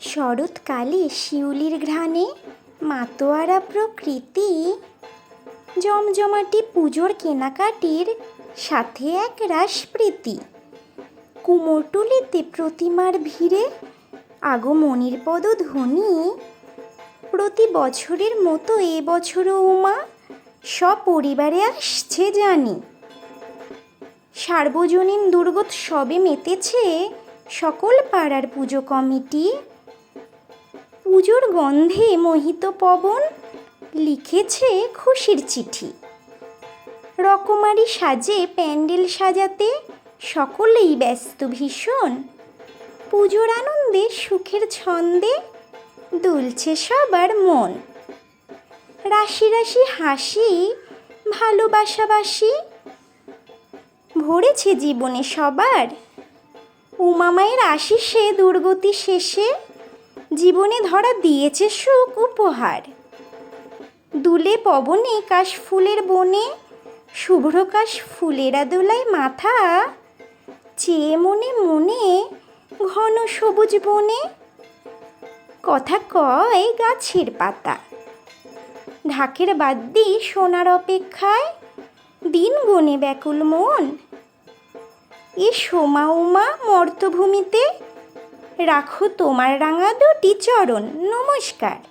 শরৎকালে শিউলির ঘ্রাণে মাতোয়ারা প্রকৃতি জমজমাটি পুজোর কেনাকাটির সাথে এক রাসপ্রীতি। কুমোরটুলিতে প্রতিমার ভিড়ে আগমনীর পদধ্বনি। প্রতি বছরের মতো এবছরও উমা সপরিবারে আসছে জানি। সার্বজনীন দুর্গোৎসবে মেতেছে সকল পাড়ার পুজো কমিটি। পুজোর গন্ধে মোহিত পবন লিখেছে খুশির চিঠি। রকমারি সাজে প্যান্ডেল সাজাতে সকলেই ব্যস্ত ভীষণ। পুজোর আনন্দে সুখের ছন্দে দুলছে সবার মন। রাশি রাশি হাসি ভালোবাসাবাসি ভরেছে জীবনে সবার। উমামায়ের আশিসে দুর্গতি শেষে জীবনে ধরা দিয়েছে সুখ উপহার। দুলে পবনে কাশ ফুলের বনে, শুভ্র কাশ ফুলেরা দোলায় মাথা, চেয়ে মনে মনে ঘন সবুজ বনে। কথা কয় গাছের পাতা, ঢাকের বাদ্যি সোনার অপেক্ষায় দিন গনে ব্যাকুল মন। এ সোমা উমা মর্তভূমিতে রাখো তোমার রাঙা দুটি চরণ। নমস্কার।